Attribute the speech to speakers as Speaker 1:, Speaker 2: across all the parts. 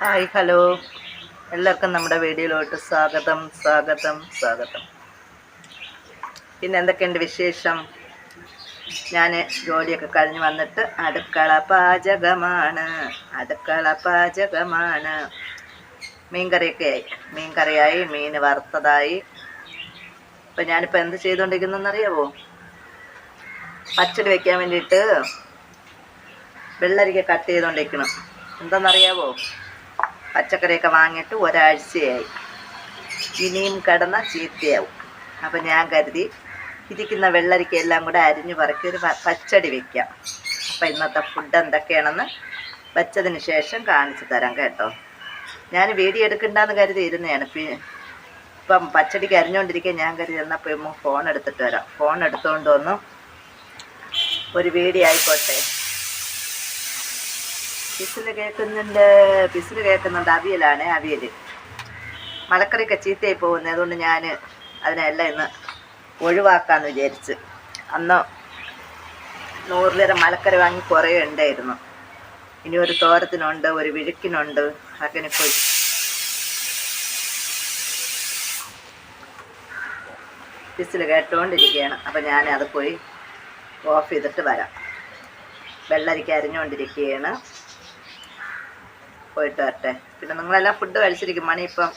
Speaker 1: Hi hello. എല്ലാവർക്കും നമ്മുടെ വീഡിയോയിലോട്ട് സ്വാഗതം സ്വാഗതം സ്വാഗതം. പിന്നെ എന്തൊക്കെയുണ്ട് വിശേഷം? ഞാൻ ജോലിയൊക്കെ കഴിഞ്ഞ് വന്നിട്ട് അടുക്കള പാചകമാണ് അടുക്കള പാചകമാണ്. മീൻകറിയൊക്കെ ആയി. മീൻകറിയായി മീൻ വറുത്തതായി. ഇപ്പം ഞാനിപ്പോൾ എന്ത് ചെയ്തുകൊണ്ടിരിക്കുന്നതെന്നറിയാവോ പച്ചടി വെക്കാൻ വേണ്ടിയിട്ട് വെള്ളരിക്ക കട്ട് ചെയ്തുകൊണ്ടിരിക്കണം എന്താണെന്നറിയാവോ പച്ചക്കറിയൊക്കെ വാങ്ങിയിട്ട് ഒരാഴ്ചയായി. ഇനിയും കിടന്ന ചീത്തയാവും. അപ്പം ഞാൻ കരുതി ഇരിക്കുന്ന വെള്ളരിക്ക എല്ലാം കൂടെ അരിഞ്ഞു പറക്കി ഒരു പച്ചടി വെക്കാം. അപ്പം ഇന്നത്തെ ഫുഡ് എന്തൊക്കെയാണെന്ന് വെച്ചതിന് ശേഷം കാണിച്ചു തരാം കേട്ടോ. ഞാൻ വീഡിയോ എടുക്കണ്ടെന്ന് കരുതി ഇരുന്നതാണ്. ഇപ്പം പച്ചടിക്ക് അരിഞ്ഞുകൊണ്ടിരിക്കുക ഞാൻ കരുതി എന്നപ്പോൾ ഫോൺ എടുത്തിട്ട് വരാം. ഫോൺ എടുത്തുകൊണ്ട് വന്നു. ഒരു വീഡിയോ ആയിക്കോട്ടെ. പിസിൽ കേൾക്കുന്നുണ്ട് പിസിൽ കേൾക്കുന്നുണ്ട് അവിയലാണ് അവിയൽ മലക്കറിയൊക്കെ ചീത്തയായി പോകുന്നത് അതുകൊണ്ട് ഞാൻ അതിനെല്ലാം ഇന്ന് ഒഴിവാക്കാമെന്ന് വിചാരിച്ച്. അന്ന് നൂറ് ലിറ്റർ മലക്കറി വാങ്ങി കുറേ ഉണ്ടായിരുന്നു. ഇനി ഒരു തോരത്തിനുണ്ട് ഒരു വിഴുക്കിനുണ്ട് അങ്ങനെ പോയി. പിസിൽ കേട്ടുകൊണ്ടിരിക്കുകയാണ് അപ്പം ഞാൻ അത് പോയി ഓഫ് ചെയ്തിട്ട് വരാം. വെള്ളരിക്ക അരിഞ്ഞുകൊണ്ടിരിക്കുകയാണ് പോയിട്ട് വരട്ടെ. പിന്നെ നിങ്ങളെല്ലാം ഫുഡ് കഴിച്ചിരിക്കും. മണി ഇപ്പം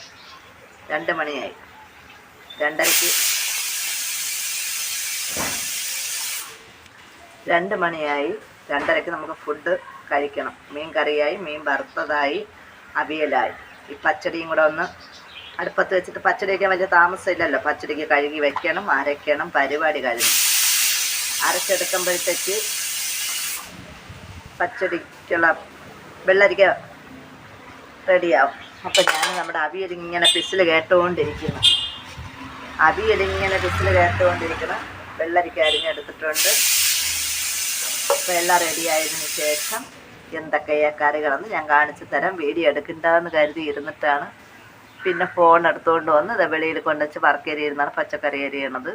Speaker 1: രണ്ട് മണിയായി. രണ്ടരയ്ക്ക് രണ്ട് മണിയായി. രണ്ടരയ്ക്ക് നമുക്ക് ഫുഡ് കഴിക്കണം. മീൻ കറിയായി മീൻ വറുത്തതായി അവിയലായി. ഈ പച്ചടിയും കൂടെ ഒന്ന് അടുപ്പത്ത് വെച്ചിട്ട് പച്ചടിയൊക്കെ വലിയ താമസമില്ലല്ലോ. പച്ചടിക്ക് കഴുകി വെക്കണം അരയ്ക്കണം പരിപാടി കഴിഞ്ഞു. അരച്ചെടുക്കുമ്പോഴത്തേക്ക് പച്ചടിക്കുള്ള വെള്ളരിക്ക റെഡിയാവും. അപ്പം ഞാൻ നമ്മുടെ അവിയലിങ്ങനെ പിസിൽ കേട്ടുകൊണ്ടിരിക്കുന്നു അവിയലിങ്ങനെ പിസിൽ കേട്ടുകൊണ്ടിരിക്കണം വെള്ളരിക്ക അരിഞ്ഞെടുത്തിട്ടുണ്ട് അപ്പോൾ എല്ലാം റെഡി ആയതിനു ശേഷം എന്തൊക്കെയാ കറികളെന്ന് ഞാൻ കാണിച്ചു തരാം. വീഡിയോ എടുക്കണ്ടെന്ന് കരുതി ഇരുന്നിട്ടാണ്. പിന്നെ ഫോൺ എടുത്തുകൊണ്ട് വന്ന് ഇത് വെളിയിൽ കൊണ്ടുവച്ച് വർക്ക് ഇരുന്നാണ് പച്ചക്കറി അരിയണത്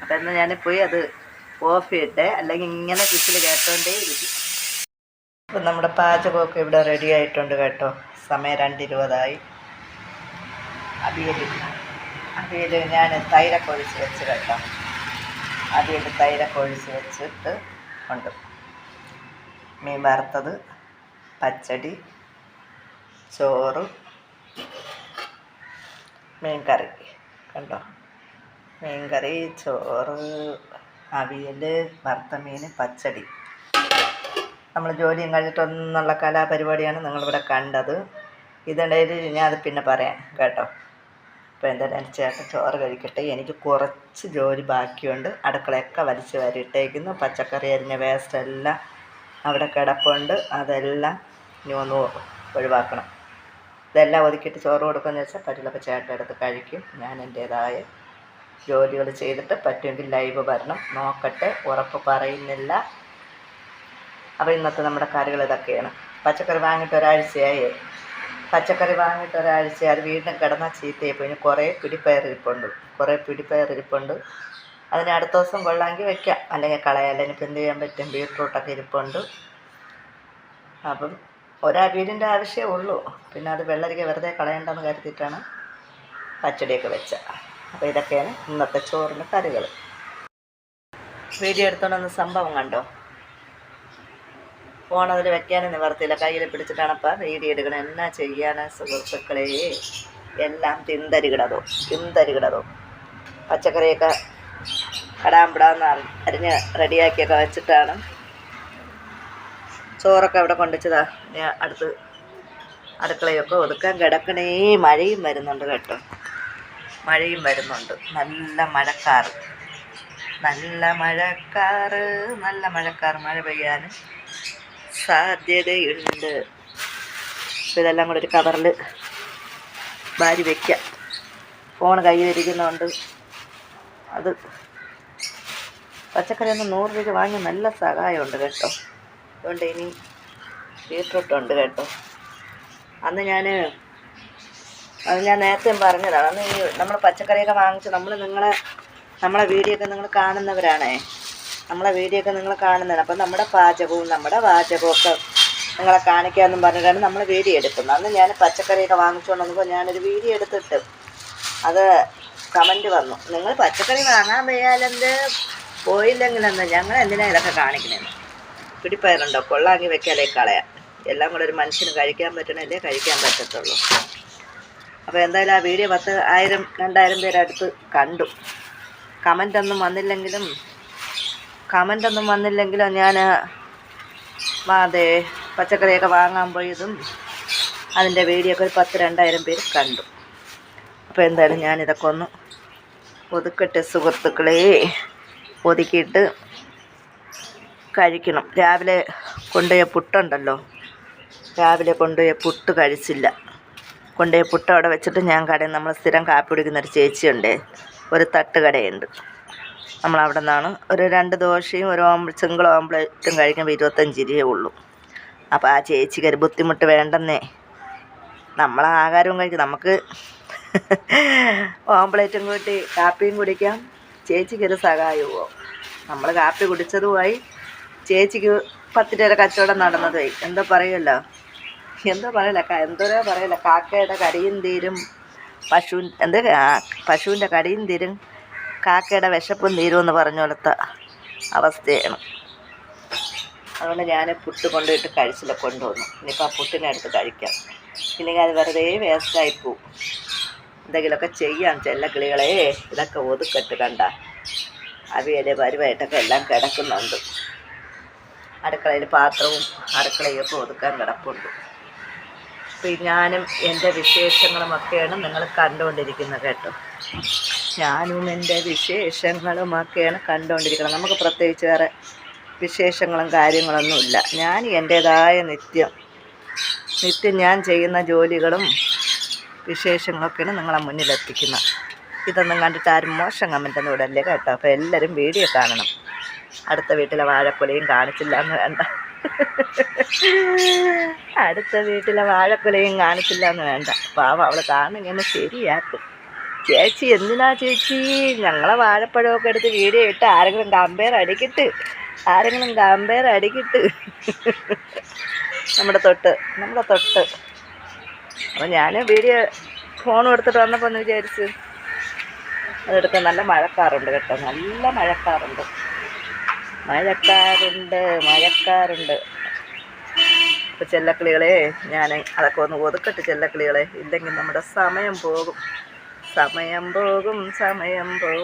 Speaker 1: അപ്പം എന്നാൽ ഞാൻ പോയി അത് ഓഫ് ചെയ്യട്ടെ അല്ലെങ്കിൽ ഇങ്ങനെ കിച്ചിൽ കേട്ടോണ്ടേ ഇരിക്കും. അപ്പം നമ്മുടെ പാചകമൊക്കെ ഇവിടെ റെഡി ആയിട്ടുണ്ട് കേട്ടോ. സമയം രണ്ടിരുപതായി. അവിയൽ അവിയൽ ഞാൻ തൈരൊക്കെ ഒഴിച്ച് വെച്ച് കേട്ടോ. അവിയൽ തൈരൊക്കെ ഒഴിച്ച് വെച്ചിട്ട് ഉണ്ട്. മീൻ വറുത്തത് പച്ചടി ചോറ് മീൻ കറി. കണ്ടോ? മീൻ കറി ചോറ് അവിയൽ വറുത്ത മീൻ പച്ചടി. നമ്മൾ ജോലിയും കഴിഞ്ഞിട്ടൊന്നുള്ള കലാപരിപാടിയാണ് നിങ്ങളിവിടെ കണ്ടത്. ഇതിനിടയിൽ ഞാൻ അത് പിന്നെ പറയാം കേട്ടോ. അപ്പോൾ എന്തായാലും ചേട്ടൻ ചോറ് കഴിക്കട്ടെ. എനിക്ക് കുറച്ച് ജോലി ബാക്കിയുണ്ട്. അടുക്കളയൊക്കെ വലിച്ചു വരിയിട്ടേക്കുന്നു പച്ചക്കറി അരിഞ്ഞ വേസ്റ്റ് എല്ലാം അവിടെ കിടപ്പുണ്ട്. അതെല്ലാം ഇനി ഒന്ന് ഒഴിവാക്കണം. ഇതെല്ലാം ഒതുക്കിയിട്ട് ചോറ് കൊടുക്കുമെന്ന് വെച്ചാൽ പറ്റില്ലപ്പോൾ ചേട്ടൻ എടുത്ത് കഴിക്കും. ഞാൻ എന്റേതായ ജോലികൾ ചെയ്തിട്ട് പറ്റുമെങ്കിൽ ലൈവ് വരണം. നോക്കട്ടെ. ഉറപ്പ് പറയുന്നില്ല. അപ്പോൾ ഇന്നത്തെ നമ്മുടെ കറികൾ ഇതൊക്കെയാണ്. പച്ചക്കറി വാങ്ങിയിട്ട് ഒരാഴ്ചയായി. പച്ചക്കറി വാങ്ങിയിട്ട് ഒരാഴ്ച അത് വീണ്ടും കിടന്ന ചീത്തയായി പോയി. കുറേ പിടിപ്പയർ ഇരിപ്പുണ്ട്. കുറേ പിടിപ്പയർ ഇരിപ്പുണ്ട്. അതിന് അടുത്ത ദിവസം കൊള്ളാമെങ്കിൽ വെക്കാം. അല്ലെങ്കിൽ കളയാം അല്ലെങ്കിൽ ഇപ്പം എന്ത് ചെയ്യാൻ പറ്റും? ബീട്രൂട്ടൊക്കെ ഇരിപ്പുണ്ട്. അപ്പം ഒരവിയലിന്റെ ആവശ്യമേ ഉള്ളൂ. പിന്നെ അത് വെള്ളരിക്ക വെറുതെ കളയണ്ടെന്ന് കരുതിയിട്ടാണ് പച്ചടിയൊക്കെ വെച്ച. അപ്പോൾ ഇതൊക്കെയാണ് ഇന്നത്തെ ചോറിന് കറികൾ. വീഡിയോ എടുത്തോണ്ടൊന്ന് സംഭവം കണ്ടോ? ഫോൺ അതിൽ വെക്കാനും നിവർത്തിയില്ല. കയ്യിൽ പിടിച്ചിട്ടാണപ്പോൾ വീഡിയോ എടുക്കണം. എന്നാ ചെയ്യാനാ സുഹൃത്തുക്കളെ? എല്ലാം തിന്തരികിടതോ തിന്തരികിടതോ. പച്ചക്കറിയൊക്കെ കടാമ്പിടാന്ന് അരിഞ്ഞ് റെഡിയാക്കിയൊക്കെ വെച്ചിട്ടാണ്. ചോറൊക്കെ അവിടെ കൊണ്ടുവച്ചതാ. ഞാൻ അടുത്ത് അടുക്കളയൊക്കെ ഒതുക്കാൻ കിടക്കണേ. മഴയും വരുന്നുണ്ട് കേട്ടോ. മഴയും വരുന്നുണ്ട്. നല്ല മഴക്കാറ്. നല്ല മഴക്കാറ്. നല്ല മഴക്കാറ്. മഴ പെയ്യാനും. സാധ്യതയുണ്ട് ഇതെല്ലാം കൂടെ ഒരു കവറിൽ വാരി വയ്ക്കുക ഫോൺ കയ്യിലിരിക്കുന്നതുകൊണ്ട് അത് പച്ചക്കറി ഒന്ന് നൂറ് രൂപ വാങ്ങി നല്ല സഹായമുണ്ട് കേട്ടോ. അതുകൊണ്ട് ഇനി ബീട്രൂട്ടുണ്ട് കേട്ടോ. അന്ന് ഞാൻ അത് ഞാൻ നേരത്തെ പറഞ്ഞതാണ്. അന്ന് ഈ നമ്മൾ പച്ചക്കറിയൊക്കെ വാങ്ങിച്ച് നമ്മൾ നിങ്ങളെ നമ്മളെ വീഡിയോ ഒക്കെ നിങ്ങൾ കാണുന്നവരാണേ. നമ്മളെ വീഡിയോ ഒക്കെ നിങ്ങൾ കാണുന്നതാണ്. അപ്പം നമ്മുടെ പാചകവും നമ്മുടെ വാചകവും ഒക്കെ നിങ്ങളെ കാണിക്കാമെന്നും പറഞ്ഞിട്ടാണ് നമ്മൾ വീഡിയോ എടുക്കുന്നത്. അന്ന് ഞാൻ പച്ചക്കറിയൊക്കെ വാങ്ങിച്ചുകൊണ്ട് വന്നപ്പോൾ ഞാനൊരു വീഡിയോ എടുത്തിട്ട് അത് കമന്റ് വന്നു. നിങ്ങൾ പച്ചക്കറി വാങ്ങാൻ വയ്യാലെന്ത്? പോയില്ലെങ്കിലെന്ന് ഞങ്ങൾ എന്തിനാണ് ഇതൊക്കെ കാണിക്കണേന്ന് പിടിപ്പയറുണ്ടോ? കൊള്ളാങ്ങി വെക്കാലേ കളയാം. എല്ലാം കൂടെ ഒരു മനുഷ്യന് കഴിക്കാൻ പറ്റണല്ലേ കഴിക്കാൻ പറ്റത്തുള്ളൂ. അപ്പോൾ എന്തായാലും ആ വീഡിയോ പത്ത് ആയിരം രണ്ടായിരം പേരടുത്ത് കണ്ടു. കമന്റ് ഒന്നും വന്നില്ലെങ്കിലും കമന്റ് ഒന്നും വന്നില്ലെങ്കിലും ഞാൻ അതെ പച്ചക്കറിയൊക്കെ വാങ്ങാൻ പോയതും അതിന്റെ വീഡിയോ ഒക്കെ ഒരു പത്ത് രണ്ടായിരം പേര് കണ്ടു. അപ്പോൾ എന്തായാലും ഞാനിതൊക്കെ ഒന്ന് ഒതുക്കട്ടെ സുഹൃത്തുക്കളെ. ഒതുക്കിയിട്ട് കഴിക്കണം. രാവിലെ കൊണ്ടുപോയ പുട്ടുണ്ടല്ലോ. രാവിലെ കൊണ്ടുപോയ പുട്ട് കഴിച്ചില്ല. കൊണ്ടുപോയ പുട്ട് അവിടെ വെച്ചിട്ട് ഞാൻ കടയിൽ നമ്മൾ സ്ഥിരം കാപ്പി കുടിക്കുന്ന ഒരു ചേച്ചിയുണ്ട്. ഒരു തട്ട് കടയുണ്ട് നമ്മൾ അവിടെ നിന്നാണ് ഒരു രണ്ട് ദോശയും ഒരു ഓംപ്ല സിംഗിൾ ഓംപ്ലേറ്റും കഴിക്കുമ്പോൾ ഇരുപത്തഞ്ച് രൂപയേ ഉള്ളൂ. അപ്പോൾ ആ ചേച്ചിക്ക് ഒരു ബുദ്ധിമുട്ട് വേണ്ടെന്നേ. നമ്മൾ ആഹാരവും കഴിക്കും. നമുക്ക് ഓംപ്ലേറ്റും കൂട്ടി കാപ്പിയും കുടിക്കാം. ചേച്ചിക്കൊരു സഹായവുമോ നമ്മൾ കാപ്പി കുടിച്ചതുമായി ചേച്ചിക്ക് പത്ത് കച്ചവടം നടന്നതുമായി എന്തോ പറയുമല്ലോ എന്തോ പറയല എന്തോരോ പറയല കാക്കയുടെ കടിയും തീരും പശു എന്ത്? പശുവിന്റെ കടിയും തീരും. കാക്കയുടെ വിശപ്പും തീരുമെന്ന് പറഞ്ഞ പോലത്തെ അവസ്ഥയാണ്. അതുകൊണ്ട് ഞാൻ പുട്ട് കൊണ്ടുപോയിട്ട് കഴിച്ചില്ല കൊണ്ടുവന്നു. ഇനിയിപ്പോൾ ആ പുട്ടിനെ എടുത്ത് കഴിക്കാം. ഇല്ലെങ്കിൽ അത് വെറുതെ വേസ്റ്റായി പോവും. എന്തെങ്കിലുമൊക്കെ ചെയ്യാം ചെല്ല കിളികളെ. ഇതൊക്കെ ഒതുക്കട്ട് കണ്ട അവയുടെ പരുവായിട്ടൊക്കെ എല്ലാം കിടക്കുന്നുണ്ട്. അടുക്കളയിൽ പാത്രവും അടുക്കളയൊക്കെ ഒതുക്കാൻ കിടപ്പുണ്ട്. അപ്പം ഞാനും എന്റെ വിശേഷങ്ങളുമൊക്കെയാണ് നിങ്ങൾ കണ്ടുകൊണ്ടിരിക്കുന്നത് കേട്ടോ. ഞാനും എന്റെ വിശേഷങ്ങളുമൊക്കെയാണ് കണ്ടുകൊണ്ടിരിക്കുന്നത് നമുക്ക് പ്രത്യേകിച്ച് വേറെ വിശേഷങ്ങളും കാര്യങ്ങളൊന്നുമില്ല. ഞാൻ എന്റേതായ നിത്യം നിത്യം ഞാൻ ചെയ്യുന്ന ജോലികളും വിശേഷങ്ങളൊക്കെയാണ് നിങ്ങളെ മുന്നിലെത്തിക്കുന്നത് ഇതൊന്നും കണ്ടിട്ട് ആരും മോശം കമന്റൊന്നും ഇടല്ലേ കേട്ടോ? അപ്പോൾ എല്ലാവരും വീഡിയോ കാണണം. അടുത്ത വീട്ടിലെ വാഴക്കുലയും കാണിച്ചില്ല എന്ന് വേണ്ട. അടുത്ത വീട്ടിലെ വാഴക്കുലയും കാണിച്ചില്ല എന്ന് വേണ്ട. പാവം അവൾ കാണുങ്ങനെ ശരിയാക്കും. ചേച്ചി എന്തിനാ ചേച്ചി? ഞങ്ങളെ വാഴപ്പഴമൊക്കെ എടുത്ത് വീഡിയോ ഇട്ട് ആരെങ്കിലും കമ്പയർ അടിക്കിട്ട്. ആരെങ്കിലും കമ്പയർ അടിക്കിട്ട്. നമ്മുടെ തൊട്ട് നമ്മുടെ തൊട്ട്. അപ്പം ഞാൻ വീഡിയോ ഫോൺ എടുത്തിട്ട് വന്നപ്പോൾ ഒന്ന് വിചാരിച്ചു അതെടുത്ത് നല്ല മഴക്കാറുണ്ട് കേട്ടോ. നല്ല മഴക്കാറുണ്ട്. മഴക്കാറുണ്ട് മഴക്കാറുണ്ട്. അപ്പോൾ ചെല്ലക്കിളികളെ ഞാൻ അതൊക്കെ ഒന്ന് ഒതുക്കട്ടെ ചെല്ലക്കിളികളെ. ഇല്ലെങ്കിൽ നമ്മുടെ സമയം പോകും. സമയം പോകും സമയം പോകും.